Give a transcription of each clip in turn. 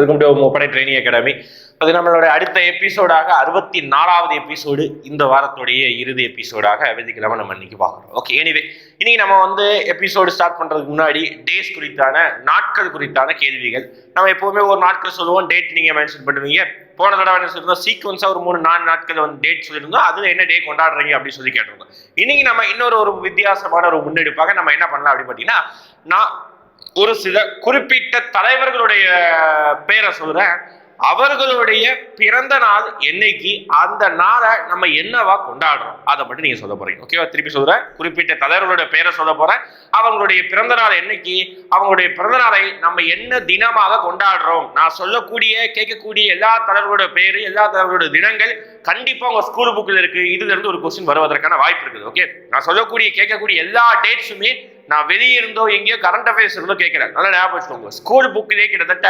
இருக்கக்கூடிய முப்படை training academy அது நம்மளோட அடுத்த எபிசோடாக அறுபத்தி நாலாவது எபிசோடு இந்த வாரத்துடைய இறுதி எபிசோடாக வெள்ளிக்கிழமை நம்ம இன்னைக்கு பார்க்குறோம். ஓகே எனிவே இன்னைக்கு நம்ம வந்து எபிசோடு ஸ்டார்ட் பண்ணுறதுக்கு முன்னாடி டேஸ் குறித்தான நாட்கள் குறித்தான கேள்விகள். நம்ம எப்போவுமே ஒரு நாட்கள் சொல்லுவோம் டேட் நீங்கள் மென்ஷன் பண்ணுவீங்க. போன தடவை என்ன சொல்லியிருந்தோம்? சீக்வன்ஸாக ஒரு மூணு நாலு நாட்கள் வந்து டேட் சொல்லியிருந்தோம். அது என்ன டே கொண்டாடுறீங்க அப்படின்னு சொல்லி கேட்டிருந்தோம். இன்னைக்கு நம்ம இன்னொரு ஒரு வித்தியாசமான ஒரு முன்னெடுப்பாக நம்ம என்ன பண்ணலாம் அப்படின்னு பார்த்தீங்கன்னா நான் ஒரு சில குறிப்பிட்ட தலைவர்களுடைய பேரை சொல்றேன். அவர்களுடைய பிறந்த நாள் என்னைக்கு அந்த நாளை நம்ம என்னவா கொண்டாடுறோம்? அதை மட்டும் நீங்க சொல்ல போறீங்க. ஓகேவா திருப்பி சொல்றேன். குறிப்பிட்ட தலைவர்களுடைய பேரை சொல்ல போறேன். அவங்களுடைய பிறந்த நாள் என்னைக்கு அவங்களுடைய பிறந்த நாளை நம்ம என்ன தினமாக கொண்டாடுறோம்? நான் சொல்லக்கூடிய கேட்கக்கூடிய எல்லா தலைவர்களுடைய பேரு எல்லா தலைவர்களுடைய தினங்கள் கண்டிப்பா உங்க ஸ்கூல் புக்கில் இருக்கு. இதுல இருந்து ஒரு கொஸ்டின் வருவதற்கான வாய்ப்பு இருக்குது. ஓகே நான் சொல்லக்கூடிய கேட்கக்கூடிய எல்லா டேட்ஸுமே நான் வெளியே இருந்தோ எங்கேயோ கரண்ட் அஃபேர்ஸ் இருந்தோ கேட்கிறேன். நல்லா ஞாபகம் வச்சுக்கோங்க. ஸ்கூல் புக்கிலே கிட்டத்தட்ட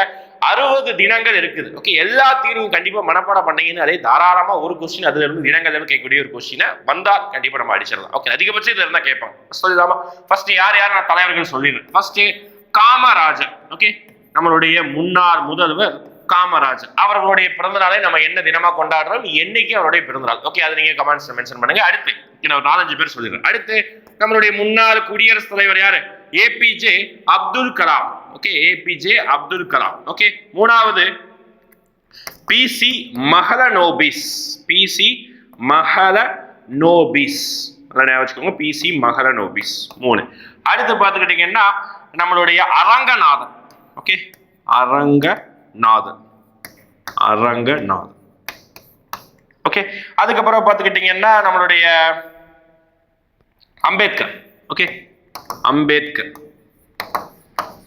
அறுபது தினங்கள் இருக்குது. ஓகே எல்லா தீர்வும் கண்டிப்பா மனப்பாடம் பண்ணீங்கன்னு அதே தாராளமா ஒரு கொஸ்டின் அதுல இருந்து தினங்கள்ல கேட்கக்கூடிய ஒரு கொஸ்டினை வந்தா கண்டிப்பா நம்ம அடிச்சிடலாம். ஓகே அதிகபட்சம் இதுல இருந்தா கேட்பாங்க சொல்லலாமா ஃபர்ஸ்ட் யார் யார் நான் தலைவர்கள் சொல்லிடுறேன். ஃபர்ஸ்ட் காமராஜர். ஓகே நம்மளுடைய முன்னாள் முதல்வர் காமராஜர் அவர்களுடைய பிறந்தநாளை நம்ம என்ன தினமா கொண்டாடுறோம்? என்னைக்கு அவருடைய பிறந்தநாள் ஓகே அதை நீங்க கமெண்ட்ஸ் மென்ஷன் பண்ணுங்க. அடுத்து நான் நாலஞ்சு பேர் சொல்லிடுறேன். அடுத்து நம்மளுடைய முன்னாள் குடியரசுத் தலைவர் யாரு? APJ Abdul Kalam. Okay APJ Abdul Kalam. Okay மூணாவது பிசி மஹலனோபிஸ் பிசி மஹலனோபிஸ் நல்லா ஞாபகம் வச்சுக்கோங்க பிசி மஹலனோபிஸ் மூணு. அடுத்து பார்த்துக்கிட்டிங்கன்னா நம்மளுடைய அரங்கநாதன். ஓகே அரங்க அரங்கநாதன் அரங்கநாதன் ஓகே அதுக்கப்புறம் பார்த்துக்கிட்டிங்கன்னா நம்மளுடைய Ambedkar. Okay Ambedkar.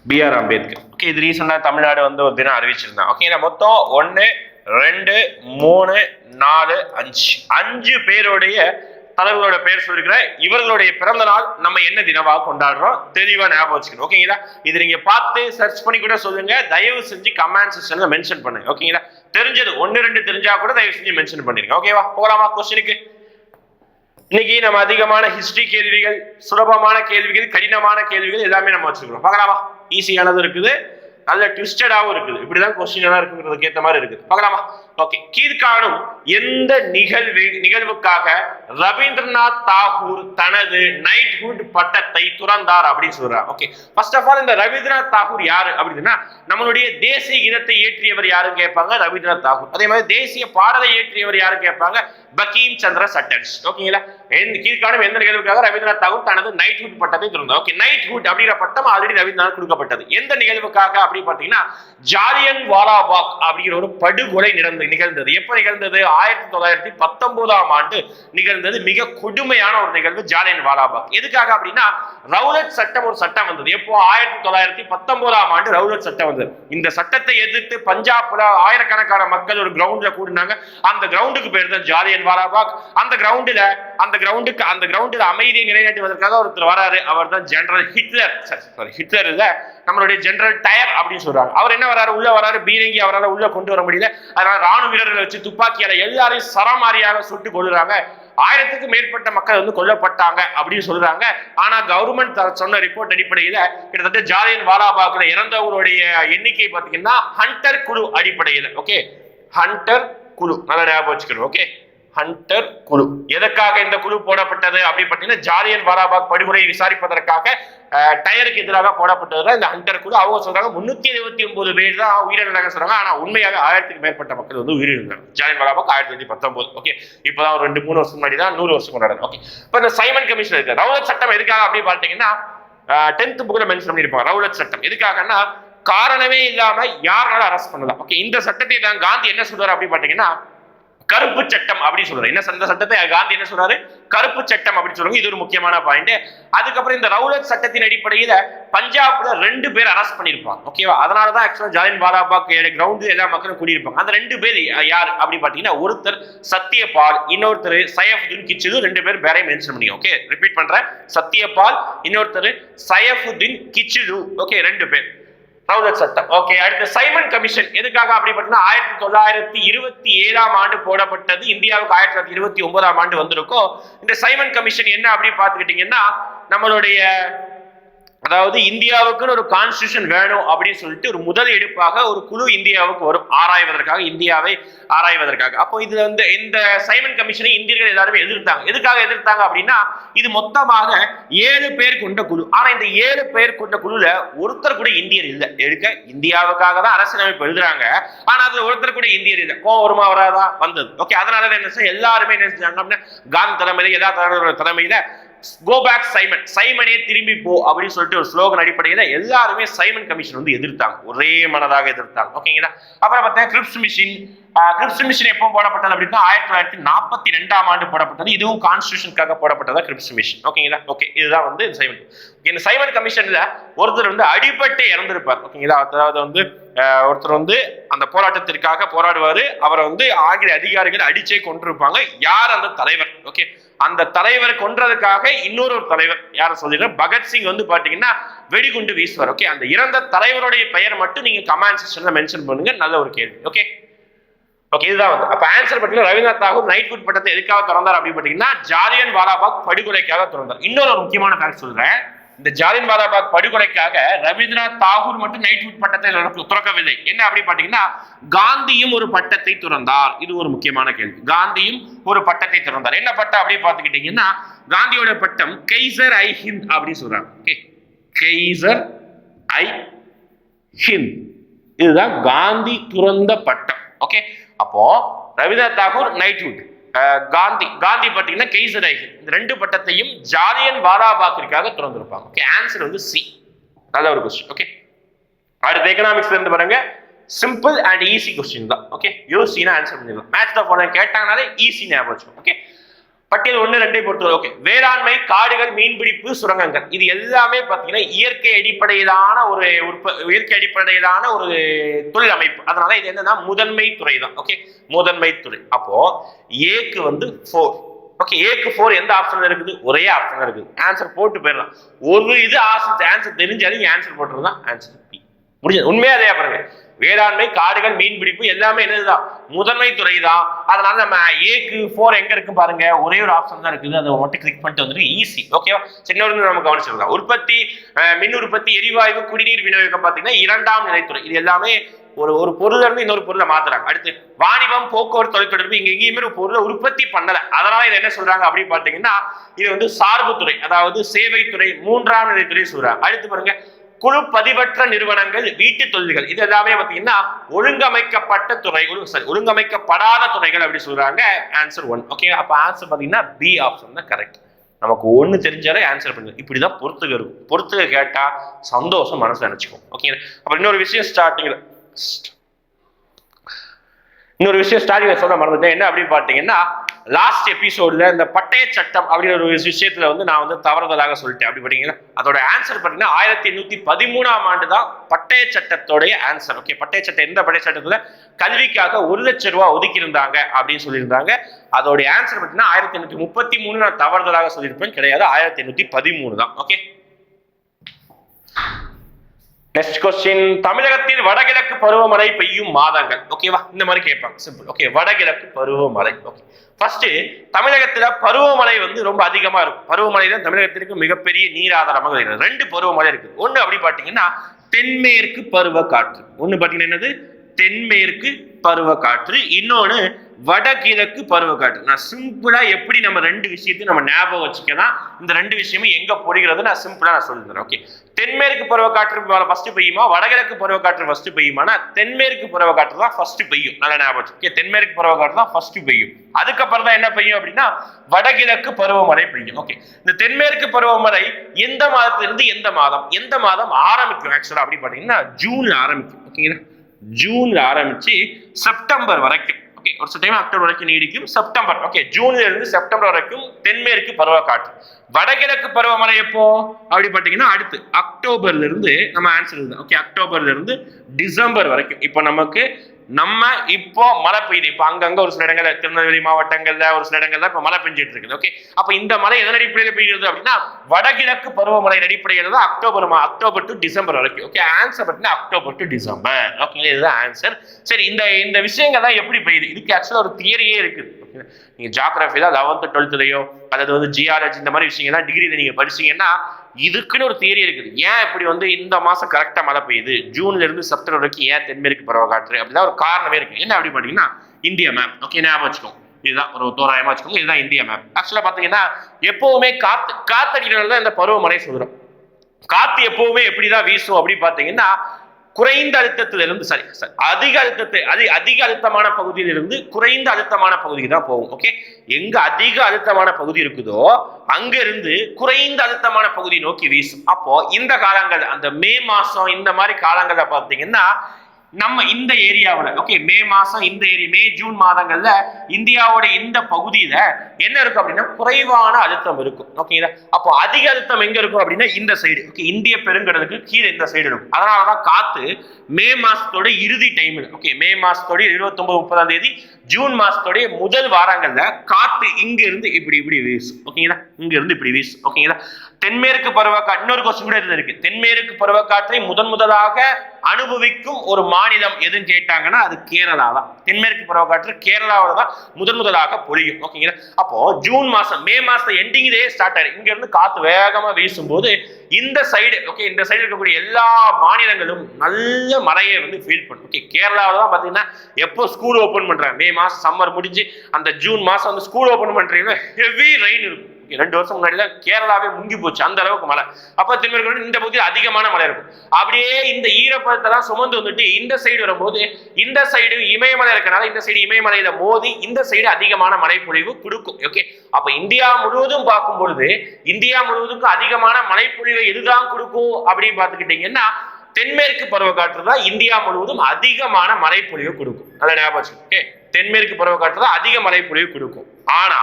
BR Ambedkar. Okay இது ரீசெண்டாக தமிழ்நாடு வந்து ஒரு தினம் அறிவிச்சிருந்தாங்க ஓகே நான் மொத்தம் ஒன்று ரெண்டு மூணு நாலு அஞ்சு. அஞ்சு பேருடைய தலைவர்களோட பேர் சொல்லிருக்கிறேன். இவர்களுடைய பிறந்த நாள் நம்ம என்ன தினமாக கொண்டாடுறோம்? தெளிவா ஞாபகம் வச்சுக்கணும். ஓகேங்களா இது நீங்க பார்த்து சர்ச் பண்ணி கூட சொல்லுங்க. தயவு செஞ்சு கமெண்ட் செக்ஷன்ல மென்ஷன் பண்ணுங்க. ஓகேங்களா தெரிஞ்சது ஒன்னு ரெண்டு தெரிஞ்சா கூட தயவு செஞ்சு மென்ஷன் பண்ணிருங்க. ஓகேவா போகலாமா கொஸ்டினுக்கு இன்னைக்கு நம்ம அதிகமான ஹிஸ்டரி கேள்விகள் சுலபமான கேள்விகள் கடினமான கேள்விகள் எல்லாமே நம்ம வச்சுக்கிறோம் பார்க்கலாமா? ஈஸியானதும் இருக்குது. நல்ல ட்விஸ்டடாகவும் இருக்குது. இப்படிதான் கொஸ்டின் எல்லாம் இருக்குங்கிறதுக்கு ஏற்ற மாதிரி இருக்குது. பார்க்கலாமா? ஓகே கீழ்காணும். எந்த நிகழ்வு நிகழ்வுக்காக ரவீந்திரநாத் தாகூர் தனது நைட்ஹுட் பட்டத்தை துறந்தார் அப்படின்னு சொல்றார். ஓகே ஃபர்ஸ்ட் ஆஃப் ஆல் இந்த ரவீந்திரநாத் தாகூர் யாரு அப்படின்னா நம்மளுடைய தேசிய கீதத்தை இயற்றியவர் யாருன்னு கேட்பாங்க? ரவீந்திரநாத் தாகூர். அதே மாதிரி தேசிய பாடலை இயற்றியவர் யாருன்னு கேட்பாங்க? பகீம் சந்திர சட்டர்ஸ் ஓகேங்களா எந்த கீழ்காணும் எந்த நிகழ்வுக்காக ரவீந்திரநாத் தாகூர் தனது நைட்ஹுட் பட்டத்தை திறந்தார்? ஓகே நைட்ஹுட் அப்படிங்கிற பட்டம் ஆல்ரெடி ரவீந்திரநாத் கொடுக்கப்பட்டது. எந்த நிகழ்வுக்காக அப்படின்னு பார்த்தீங்கன்னா ஜாலியன் வாலாபாக் அப்படிங்கிற ஒரு படுகொலை நடந்து நிகழ்ந்தது. எப்போ நிகழ்ந்தது? ஆயிரத்தி தொள்ளாயிரத்தி பத்தொன்பதாம் ஆண்டு நிகழ்ந்தது. மிக கொடுமையான ஒரு நிகழ்வு ஜாலியன் வாலாபாக். எதுக்காக அப்படின்னா ரவுலட் சட்டம் ஒரு சட்டம் வந்தது. எப்போ? ஆயிரத்தி தொள்ளாயிரத்தி பத்தொன்பதாம் ஆண்டு ரவுலட் சட்டம் வந்தது. இந்த சட்டத்தை எதிர்த்து பஞ்சாப்ல ஆயிரக்கணக்கான மக்கள் ஒரு கிரவுண்ட்ல கூடினாங்க. அந்த கிரவுண்டுக்கு பேர் தான் ஜாலியன் வாலாபாக். அந்த கிரவுண்டுல அந்த கிரவுண்டுக்கு அந்த கிரவுண்டில் அமைதியை நிலைநாட்டுவதற்காக ஒருத்தர் வராரு. அவர் தான் ஜெனரல் ஹிட்லர் சாரி ஹிட்லர் இல்ல நம்மளுடைய ஜெனரல் டயர் அப்படின்னு சொல்றாங்க. அவர் என்ன வராரு? உள்ள வராரு பீரங்கி அவரால் உள்ள கொண்டு வர முடியல. அதனால ராணுவ வீரர்களை வச்சு துப்பாக்கியால எல்லாரையும் சரமாரியாக சுட்டு கொள்ளுறாங்க ஆயிரத்துக்கு மேற்பட்ட மக்கள் வந்து கொல்லப்பட்டாங்க அப்படின்னு சொல்றாங்க. ஆனா கவர்மெண்ட் சொன்ன ரிப்போர்ட் அடிப்படையில கிட்டத்தட்ட ஜாலியன் வாலாபாக்ல இறந்தவங்களுடைய எண்ணிக்கை பாத்தீங்கன்னா ஹண்டர் குழு அடிப்படையில ஓகே ஹண்டர் குழு. நல்லா ஞாபகம் வச்சுக்கணும் ஓகே ஹண்டர் குழு. எதற்காக இந்த குழு போடப்பட்டது? அப்படின்னு பார்த்தீங்கன்னா ஜாலியன் வாலாபாக் படுகொலை விசாரிப்பதற்காக டயருக்கு எதிராக போடப்பட்டது தான் இந்த ஹண்டர் குழு. அவங்க சொல்றாங்க முன்னூத்தி இருபத்தி ஒன்பது பேர் தான் உயிரிழந்தாங்க சொல்றாங்க. ஆனா உண்மையாக ஆயிரத்துக்கு மேற்பட்ட மக்கள் வந்து உயிரிழந்தாங்க. ஜாலியன் வாலாபாக் ஆயிரத்தி தொள்ளாயிரத்தி பத்தொன்பது. ஓகே இப்பதான் ஒரு ரெண்டு மூணு வருஷம் முன்னாடி தான் நூறு வருஷம் கொண்டாடுறது ஓகே இப்போ இந்த சைமன் கமிஷன் இருக்கு. ரவுலட் சட்டம் எதுக்காக அப்படின்னு பார்த்தீங்கன்னா டென்த் புக்கில் மென்ஷன் பண்ணியிருப்பாங்க. ரவுலட் சட்டம். எதுக்காகன்னா காரணமே இல்லாம யாரால அரெஸ்ட் பண்ணலாம் ஓகே இந்த சட்டத்தை தான் காந்தி என்ன சொல்றாரு அப்படின்னு பார்த்தீங்கன்னா கருப்பு சட்டம் அப்படின்னு சொல்றாரு. என்ன இந்த சட்டத்தை? காந்தி என்ன சொல்றாரு? கருப்பு சட்டம் அப்படின்னு சொல்றாங்க. இது ஒரு முக்கியமான பாயிண்ட் அதுக்கப்புறம் இந்த ரவுலத் சட்டத்தின் அடிப்படையில பஞ்சாப்ல ரெண்டு பேர் அரெஸ்ட் பண்ணிருப்பாங்க ஓகேவா அதனாலதான் ஆக்சுவலா ஜாலின் வாலாபாக் கிரவுண்டு எல்லா மக்களும் கூடியிருப்பாங்க. அந்த ரெண்டு பேர் யார்? அப்படின்னு பாத்தீங்கன்னா ஒருத்தர் சத்யபால் இன்னொருத்தர் சயஃபுதீன் கிச்சது ரெண்டு பேர் பேரையும் மென்ஷன் பண்ணி ஓகே ரிப்பீட் பண்றேன். சத்யபால் இன்னொருத்தர் சையஃபுதீன் கிச்சது ஓகே ரெண்டு பேர். ரவுலட் சட்டம். ஓகே அடுத்து சைமன் கமிஷன். எதுக்காக அப்படி பார்த்தீங்கன்னா ஆயிரத்தி தொள்ளாயிரத்தி இருபத்தி ஏழாம் ஆண்டு போடப்பட்டது. இந்தியாவுக்கு ஆயிரத்தி தொள்ளாயிரத்தி இருபத்தி ஒன்பதாம் ஆண்டு வந்திருக்கும். இந்த சைமன் கமிஷன் என்ன அப்படின்னு பார்த்துக்கிட்டீங்கன்னா நம்மளுடைய அதாவது இந்தியாவுக்குன்னு ஒரு கான்ஸ்டியூஷன் வேணும் அப்படின்னு சொல்லிட்டு ஒரு முதல் எடுப்பாக ஒரு குழு இந்தியாவுக்கு வரும் ஆராய்வதற்காக இந்தியாவை ஆராய்வதற்காக. அப்போ இது வந்து இந்த சைமன் கமிஷனை இந்தியர்கள் எல்லாருமே எதிர்த்தாங்க. எதுக்காக எதிர்த்தாங்க அப்படின்னா இது மொத்தமாக ஏழு பேர் கொண்ட குழு. ஆனா இந்த ஏழு பேர் கொண்ட குழுல ஒருத்தர் கூட இந்தியர் இல்லை. எடுக்க இந்தியாவுக்காக தான் அரசியலமைப்பு எழுதுறாங்க. ஆனா அது ஒருத்தர் கூட இந்தியர் இல்லை. கோவம் வருமா வராதா? வந்தது. ஓகே அதனால என்ன செய்ய எல்லாருமே என்ன செஞ்சாங்க அப்படின்னா காந்தி தலைமையில எல்லா தலைவர்களோட தலைமையில கோ பேக் சைமன் சைமனே திரும்பி போ அப்படின்னு சொல்லிட்டு ஒரு ஸ்லோகன் அடிப்படையில் எல்லாருமே சைமன் கமிஷன் வந்து எதிர்த்தாங்க. ஒரே மனதாக எதிர்த்தாங்க. ஓகேங்களா அப்புறம் பார்த்தா கிரிப்ஸ் மிஷின் கிரிப்ஸ் மிஷின் எப்போ போடப்பட்டது அப்படின்னா ஆயிரத்தி தொள்ளாயிரத்தி நாற்பத்தி ரெண்டாம் ஆண்டு போடப்பட்டது. இதுவும் கான்ஸ்டியூஷனுக்காக போடப்பட்டதா கிரிப்ஸ் மிஷின் ஓகேங்களா ஓகே இதுதான் வந்து சைமன் இந்த சைமன் கமிஷன்ல ஒருத்தர் வந்து அடிபட்டு இறந்திருப்பார். ஓகேங்களா அதாவது வந்து ஒருத்தர் வந்து அந்த போராட்டத்திற்காக போராடுவாரு. அவரை வந்து ஆங்கில அதிகாரிகள் அடிச்சே கொண்டிருப்பாங்க யார் அந்த தலைவர்? ஓகே அந்த தலைவரை கொன்றதுக்காக இன்னொரு ஒரு தலைவர் யார சொல்லிடுறேன் பகத்சிங் வந்து பாத்தீங்கன்னா வெடிகுண்டு வீசுவார் ஓகே அந்த இறந்த தலைவருடைய பெயர் மட்டும் நீங்க கமெண்ட் செக்ஷன்ல மென்ஷன் பண்ணுங்க நல்ல ஒரு கேள்வி ஓகே ஓகே இதுதான் வந்து. அப்ப ஆன்சர் பார்த்தீங்கன்னா ரவீந்திரநாத் தாகூர் நைட்வுட் பட்டத்தை எதுக்காக திறந்தார் அப்படின்னு பார்த்தீங்கன்னா ஜாலியன் வாலாபாக் படுகொலைக்காக திறந்தார். இன்னொரு முக்கியமான ஃபேக்ட் சொல்றேன். இந்த ஜாலியன் வாலாபாக் படுகொலைக்காக ரவீந்திரநாத் தாகூர் மட்டும் நைட்வுட் பட்டத்தை துறக்கவில்லை திறக்கவில்லை. என்ன அப்படி பார்த்தீங்கன்னா காந்தியும் ஒரு பட்டத்தை திறந்தார். இது ஒரு முக்கியமான கேள்வி. காந்தியும் ஒரு பட்டத்தை திறந்தார். என்ன பட்டம் அப்படி பார்த்துக்கிட்டீங்கன்னா காந்தியோட பட்டம் கெய்சர் ஐ ஹிந்த் அப்படின்னு சொல்றாங்க. ஓகே கெய்சர் ஐ ஹிந்த். இதுதான் காந்தி துறந்த பட்டம். ஓகே அப்போ ரவீந்திரநாத் தாகூர் நைட்வுட் காந்தி காந்தி பார்த்தீங்கன்னா கைசர் ஆகி இந்த ரெண்டு பட்டத்தையும் ஜாலியன் வாலாபாக்கிற்காக திறந்திருப்பாங்க. ஓகே ஆன்சர் வந்து சி நல்ல ஒரு கொஸ்டின் ஓகே அடுத்து எக்கனாமிக்ஸ் இருந்து பாருங்க. சிம்பிள் அண்ட் ஈஸி கொஸ்டின் தான் ஓகே யோசினா ஆன்சர் பண்ணிடலாம். மேட்ச் தான் போன கேட்டாங்கனாலே ஈஸி ஞாபகம் ஓகே பட்டியல் ஒன்று ரெண்டை பொறுத்தவரை ஓகே வேளாண்மை காடுகள் மீன்பிடிப்பு சுரங்கங்கள். இது எல்லாமே பார்த்தீங்கன்னா இயற்கை அடிப்படையிலான ஒரு உற்ப இயற்கை அடிப்படையிலான ஒரு தொழில் அமைப்பு அதனால இது என்னன்னா முதன்மை துறை தான் ஓகே முதன்மை துறை. அப்போ ஏக்கு வந்து ஃபோர் ஓகே ஏக்கு ஃபோர் எந்த ஆப்ஷன் இருக்குது? ஒரே ஆப்ஷன் இருக்குது. ஆன்சர் போட்டு போயிடலாம். ஒரு இது ஆன்சர் ஆன்சர் தெரிஞ்சாலும் ஆன்சர் போட்டுருந்தான் ஆன்சர் பி முடிஞ்சது. உண்மையாக அதே பாருங்க? வேளாண்மை காடுகள் மீன்பிடிப்பு எல்லாமே என்னதுதான் முதன்மை துறை தான் அதனால நம்ம ஏக்கு ஃபோர் எங்க இருக்கு பாருங்க? ஒரே ஒரு ஆப்ஷன் தான் இருக்குது. அதை மட்டும் கிளிக் பண்ணிட்டு வந்துட்டு ஈஸி ஓகேவா சின்னொரு நம்ம கவனிச்சிருக்கலாம் உற்பத்தி மின் உற்பத்தி எரிவாயு குடிநீர் விநியோகம் பார்த்தீங்கன்னா இரண்டாம் நிலைத்துறை. இது எல்லாமே ஒரு ஒரு பொருள் இருந்து இன்னொரு பொருளை மாத்துறாங்க. அடுத்து வாணிபம் போக்குவரத்து தொலைத்தொடர்பு இங்க எங்கேயுமே ஒரு பொருளை உற்பத்தி பண்ணல. அதனால இது என்ன சொல்றாங்க அப்படின்னு பாத்தீங்கன்னா இது வந்து சார்புத்துறை அதாவது சேவைத்துறை மூன்றாம் நிலைத்துறை சொல்றாங்க. அடுத்து பாருங்க குழு பதிவற்ற நிறுவனங்கள் வீட்டு தொழில்கள். இது எல்லாமே பார்த்தீங்கன்னா ஒழுங்கமைக்கப்பட்ட துறை சாரி ஒழுங்கமைக்கப்படாத துறைகள் அப்படி சொல்றாங்க. ஆன்சர் ஒன் ஓகே அப்ப ஆன்சர் பார்த்தீங்கன்னா பி ஆப்ஷன் தான் கரெக்ட் நமக்கு ஒன்று தெரிஞ்சாலே ஆன்சர் பண்ணுங்க இப்படிதான் பொறுத்துக இருக்கும். பொறுத்துக கேட்டா சந்தோஷம் மனசுல நினைச்சுக்கும். ஓகே அப்புறம் இன்னொரு விஷயம் ஸ்டார்டிங்ல இன்னொரு விஷயம் ஸ்டார்டிங் சொல்ல மறந்துட்டேன். என்ன அப்படின்னு பார்த்தீங்கன்னா லாஸ்ட் எபிசோட்ல இந்த பட்டய சட்டம் அப்படிங்கிற ஒரு விஷயத்துல வந்து நான் வந்து தவறுதலாக சொல்லிட்டேன். அப்படி பார்த்தீங்கன்னா அதோட ஆன்சர் பார்த்தீங்கன்னா ஆயிரத்தி எண்ணூத்தி பதிமூணாம் ஆண்டு தான் பட்டய சட்டத்தோடைய ஆன்சர் ஓகே பட்டய சட்டம் எந்த பட்டய சட்டத்துல? கல்விக்காக ஒரு லட்சம் ரூபாய் ஒதுக்கி இருந்தாங்க அப்படின்னு சொல்லியிருந்தாங்க. அதோட ஆன்சர் பார்த்தீங்கன்னா ஆயிரத்தி எண்ணூத்தி முப்பத்தி மூணு நான் தவறுதலாக சொல்லியிருப்பேன். கிடையாது ஆயிரத்தி எண்ணூத்தி பதிமூணு தான். ஓகே நெக்ஸ்ட் கொஸ்டின் தமிழகத்தில் வடகிழக்கு பருவமழை பெய்யும் மாதங்கள். ஓகேவா இந்த மாதிரி கேட்பாங்க. சிம்பிள் ஓகே வடகிழக்கு பருவமழை. ஓகே ஃபர்ஸ்ட் தமிழகத்துல பருவமழை வந்து ரொம்ப அதிகமா இருக்கும். பருவமழை தான் தமிழகத்திற்கு மிகப்பெரிய நீர் ஆதாரமாக இருக்கிறது. ரெண்டு பருவமழை இருக்கு ஒண்ணு அப்படி பாத்தீங்கன்னா தென்மேற்கு பருவ காற்று. ஒண்ணு பாத்தீங்கன்னா என்னது? தென்மேற்கு பருவ காற்று. இன்னொன்னு வடகிழக்கு பருவக்காற்று நான் சிம்பிளா எப்படி நம்ம ரெண்டு விஷயத்தையும் நம்ம ஞாபகம் வச்சுக்கலாம் இந்த ரெண்டு விஷயமும் எங்க பொழிகிறது நான் சிம்பிளா நான் சொல்லுறேன் ஓகே தென்மேற்கு பருவக்காற்று ஃபர்ஸ்ட் பெய்யுமா? வடகிழக்கு பருவக்காற்று ஃபர்ஸ்ட் பெய்யுமானா? தென்மேற்கு பருவ காற்று தான் ஃபர்ஸ்ட் பெய்யும். நல்ல ஞாபகம் ஓகே தென்மேற்கு பருவக்காற்று தான் ஃபர்ஸ்ட் பெய்யும். அதுக்கப்புறம் தான் என்ன பெய்யும் அப்படின்னா வடகிழக்கு பருவமழை பெய்யும் ஓகே இந்த தென்மேற்கு பருவமழை எந்த மாதத்திலிருந்து எந்த மாதம்? எந்த மாதம் ஆரம்பிக்கும் ஆக்சுவலா அப்படி பாத்தீங்கன்னா ஜூன்ல ஆரம்பிக்கும் ஓகேங்களா ஜூன்ல ஆரம்பிச்சு செப்டம்பர் வரைக்கும். ஓகே ஒரு சில டைம் அக்டோபர் வரைக்கும் நீடிக்கும். செப்டம்பர் ஓகே ஜூன்ல இருந்து செப்டம்பர் வரைக்கும் தென்மேற்கு பருவ காற்று. வடகிழக்கு பருவமழை எப்போ? அப்படி பார்த்தீங்கன்னா அடுத்து அக்டோபர்ல இருந்து நம்ம ஆன்சர் ஓகே அக்டோபர்ல இருந்து டிசம்பர் வரைக்கும். இப்போ நமக்கு நம்ம இப்போ மழை பெய்யுது. இப்போ அங்கங்க ஒரு சில இடங்கள்ல திருநெல்வேலி மாவட்டங்கள்ல ஒரு சில இடங்கள்ல இப்போ மழை பெஞ்சிட்டு இருக்குது. ஓகே அப்போ இந்த மழை எதன் அடிப்படையில் பெய்கிறது அப்படின்னா வடகிழக்கு பருவமழை அடிப்படையில்? தான் அக்டோபர் மா அக்டோபர் டு டிசம்பர் வரைக்கும். ஓகே ஆன்சர் பார்த்தீங்கன்னா அக்டோபர் டு டிசம்பர். ஓகே இதுதான் ஆன்சர் சரி இந்த இந்த விஷயங்கள்லாம் எப்படி பெய்யுது? இதுக்கு ஆக்சுவலாக ஒரு தியரியே இருக்குது. நீங்க தான் லெவன்த்து டுவெல்த்துலையோ அதாவது வந்து ஜியாலஜி இந்த மாதிரி விஷயங்கள் தான் டிகிரியில் நீங்கள் படிச்சீங்கன்னா இதுக்குன்னு ஒரு தியரி இருக்குது. ஏன் இப்படி வந்து இந்த மாதம் கரெக்டாக மழை பெய்யுது? ஜூன்ல இருந்து செப்டம்பர் வரைக்கும் ஏன் தென்மேற்கு காற்று? அப்படிதான் ஒரு காரணமே இருக்குது என்ன அப்படி பார்த்தீங்கன்னா இந்தியா மேப் ஓகே ஞாபகம் வச்சுக்கோங்க இதுதான் ஒரு தோராயமாக வச்சுக்கோங்க. இதுதான் இந்தியா மேப் ஆக்சுவலாக பார்த்தீங்கன்னா எப்போவுமே காத்து காத்தடிக்கிறதுல தான் இந்த பருவமழை சொல்றோம் காத்து எப்படி எப்படிதான் வீசும் அப்படின்னு பார்த்தீங்கன்னா குறைந்த அழுத்தத்திலிருந்து சரி சரி அதிக அழுத்தத்தை அதி அதிக அழுத்தமான பகுதியிலிருந்து குறைந்த அழுத்தமான பகுதிக்கு தான் போகும் ஓகே எங்க அதிக அழுத்தமான பகுதி இருக்குதோ அங்கிருந்து குறைந்த அழுத்தமான பகுதி நோக்கி வீசும். அப்போ இந்த காலங்கள் அந்த மே மாசம் இந்த மாதிரி காலங்களில் பார்த்தீங்கன்னா நம்ம இந்த ஏரியாவில் ஓகே மே மாதம் இந்த ஏரியா மே ஜூன் மாதங்களில் இந்தியாவோட இந்த பகுதியில் என்ன இருக்கும் அப்படின்னா குறைவான அழுத்தம் இருக்கும். ஓகேங்களா அப்போ அதிக அழுத்தம் எங்கே இருக்கும் அப்படின்னா இந்த சைடு ஓகே இந்திய பெருங்கடலுக்கு கீழே இந்த சைடு இருக்கும். அதனாலதான் காற்று மே மாதத்தோட இறுதி டைமில் ஓகே மே மாசத்தோட இருபத்தொம்பது முப்பதாம் தேதி ஜூன் மாதத்தோடைய முதல் வாரங்களில் காற்று இங்கேருந்து இப்படி இப்படி வீசும். ஓகேங்களா இங்கேருந்து இப்படி வீசும். ஓகேங்களா தென்மேற்கு பருவக்காற்று இன்னொரு கொஸ்டின் கூட இருக்கு. தென்மேற்கு பருவக்காற்றை முதன் முதலாக அனுபவிக்கும் ஒரு மாநிலம் எதுன்னு கேட்டாங்கன்னா அது கேரளா தான் தென்மேற்கு பருவக்காற்று கேரளாவில் தான் முதன் முதலாக பொழியும். ஓகேங்களா அப்போ ஜூன் மாசம் மே மாசம் எண்டிங்லேயே ஸ்டார்ட் ஆயிடும் இங்க இருந்து காத்து வேகமா வீசும்போது இந்த சைடு ஓகே இந்த சைடு இருக்கக்கூடிய எல்லா மாநிலங்களும் நல்ல மழையை வந்து ஃபீல் பண்ணும். ஓகே கேரளாவில் தான் பார்த்தீங்கன்னா எப்போ ஸ்கூல் ஓப்பன் பண்றாங்க? மே மாசம் சம்மர் முடிஞ்சு அந்த ஜூன் மாசம் வந்து ஸ்கூல் ஓப்பன் பண்றீங்கன்னா ஹெவி ரெயின் இருக்கும். ரெண்டு வருஷம் முன்னாடி கேரளாவே முங்கி போச்சு அந்த அளவுக்கு மழை. அப்ப தென்மேற்கு இந்த பகுதியில் அதிகமான மழை இருக்கும். அப்படியே இந்த ஈரப்பதத்தெல்லாம் சுமந்து வந்துட்டு இந்த சைடு வரும்போது இந்த சைடு இமயமலை இருக்கனால இந்த சைடு இமயமலையில மோதி இந்த சைடு அதிகமான மழைப்பொழிவு கொடுக்கும் ஓகே அப்ப இந்தியா முழுவதும் பார்க்கும் பொழுது இந்தியா முழுவதுக்கும் அதிகமான மழைப்பொழிவை எதுதான் கொடுக்கும் அப்படின்னு பார்த்துக்கிட்டீங்கன்னா தென்மேற்கு பருவக்காற்று தான் இந்தியா முழுவதும் அதிகமான மழைப்பொழிவு கொடுக்கும். நல்ல ஞாபகம் ஓகே தென்மேற்கு பருவக்காற்று தான் அதிக மழைப்பொழிவு கொடுக்கும். ஆனா